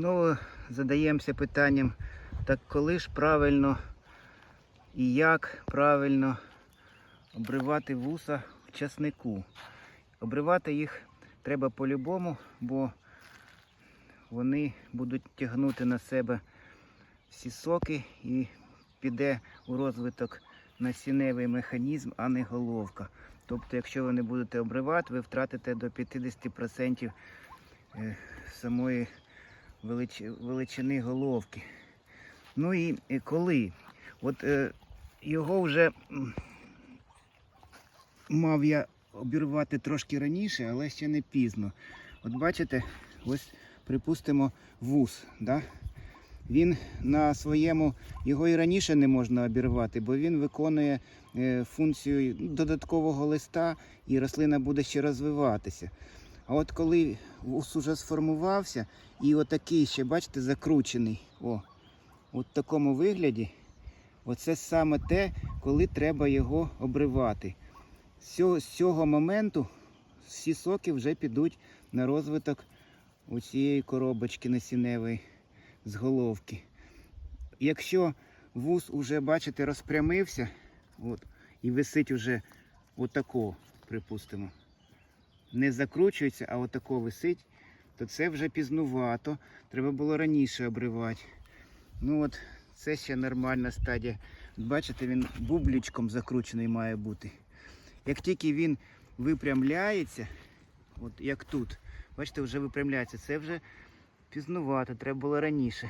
Знову задаємося питанням, так коли ж правильно і як правильно обривати вуса в часнику. Обривати їх треба по-любому, бо вони будуть тягнути на себе всі соки і піде у розвиток насінневий механізм, а не головка. Тобто, якщо ви не будете обривати, ви втратите до 50% е, самої велич- величини головки. Ну і коли? От е, його вже мав я обірвати трошки раніше, але ще не пізно. От бачите, ось припустимо вус. Да? Він на своєму, його і раніше не можна обірвати, бо він виконує е, функцію додаткового листа і рослина буде ще розвиватися. А от коли вус уже сформувався і отакий ще, бачите, закручений, о, от в такому вигляді, оце саме те, коли треба його обривати. З цього, моменту всі соки вже підуть на розвиток у цієї коробочки насінневої з головки. Якщо вуз уже, бачите, розпрямився от, і висить уже отако, припустимо, не закручується, а отако висить, то це вже пізнувато. Треба було раніше обривати. Ну от, це ще нормальна стадія. Бачите, він бублічком закручений має бути. Як тільки він випрямляється, от як тут, бачите, вже випрямляється, це вже пізнувато, треба було раніше.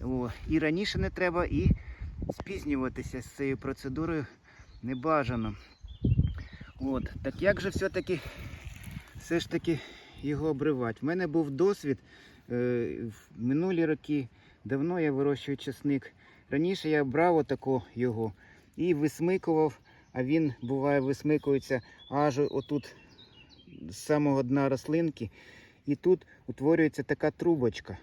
О, і раніше не треба, і спізнюватися з цією процедурою не бажано. От, так як же все-таки все ж таки його обривати? В мене був досвід е, в минулі роки, давно я вирощую часник. Раніше я брав отако його і висмикував, а він буває висмикується аж отут з самого дна рослинки. І тут утворюється така трубочка.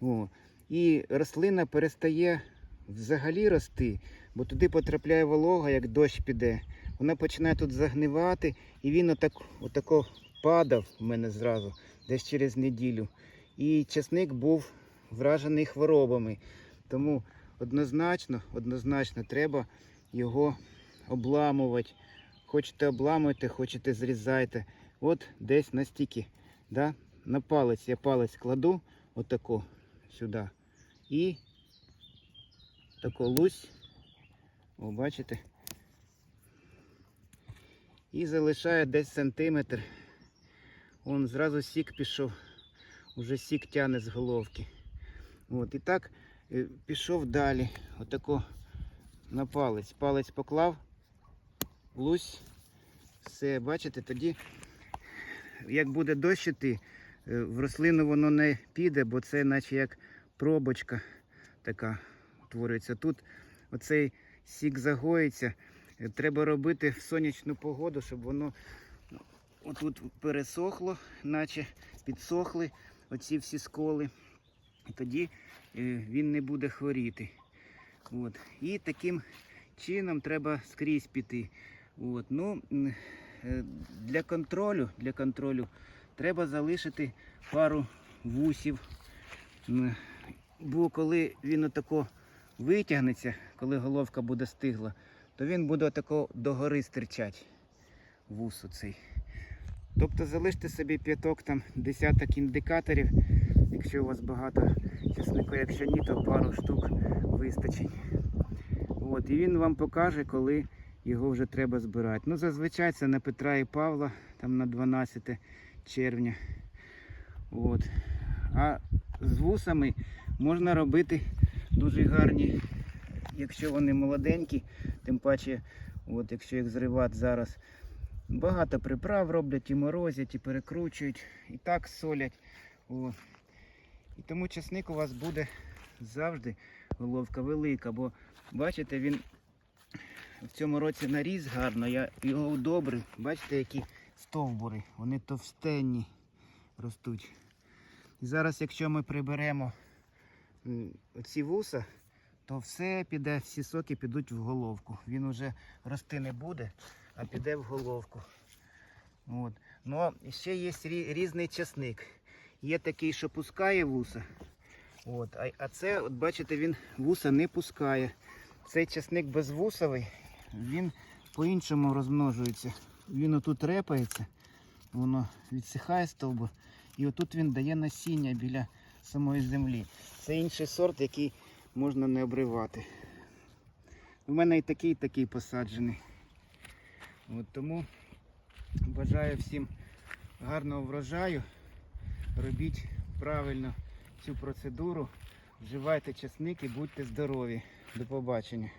О. І рослина перестає взагалі рости, бо туди потрапляє волога, як дощ піде. Вона починає тут загнивати, і він отак, отако падав у мене зразу, десь через неділю. І часник був вражений хворобами. Тому однозначно, однозначно треба його обламувати. Хочете обламуйте, хочете зрізайте. От десь настільки. Да? На палець я палець кладу отако сюди. І тако лусь. О, бачите? І залишаю десь сантиметр. Вон зразу сік пішов. Уже сік тяне з головки. От, і так е, пішов далі. Отако на палець. Палець поклав, лусь. Все, бачите, тоді як буде дощ іти, е, в рослину воно не піде, бо це наче як пробочка така утворюється. Тут оцей сік загоїться. Треба робити в сонячну погоду, щоб воно отут пересохло, наче підсохли оці всі сколи. І тоді е, він не буде хворіти. От. І таким чином треба скрізь піти. От. Ну, е, для контролю, для контролю треба залишити пару вусів. Бо коли він отако витягнеться, коли головка буде стигла, то він буде отако догори стирчать. Вус оцей. Тобто залиште собі п'яток там десяток індикаторів, якщо у вас багато часнику, якщо ні, то пару штук вистачить. От, і він вам покаже, коли його вже треба збирати. Ну, зазвичай це на Петра і Павла, там на 12 червня. От. А з вусами можна робити дуже гарні, якщо вони молоденькі, тим паче, от, якщо їх зривати зараз. Багато приправ роблять, і морозять, і перекручують, і так солять. О. І тому часник у вас буде завжди головка велика, бо бачите, він в цьому році наріз гарно, я його удобрив. Бачите, які стовбури, вони товстенні ростуть. І зараз, якщо ми приберемо м, оці вуса, то все піде, всі соки підуть в головку. Він уже рости не буде, а піде в головку. От. Ну, ще є різний часник. Є такий, що пускає вуса. От, а, а це, от бачите, він вуса не пускає. Цей часник безвусовий, він по-іншому розмножується. Він отут репається, воно відсихає стовбур, і отут він дає насіння біля самої землі. Це інший сорт, який можна не обривати. У мене і такий, і такий посаджений. От тому бажаю всім гарного врожаю. Робіть правильно цю процедуру. Вживайте часник і будьте здорові. До побачення.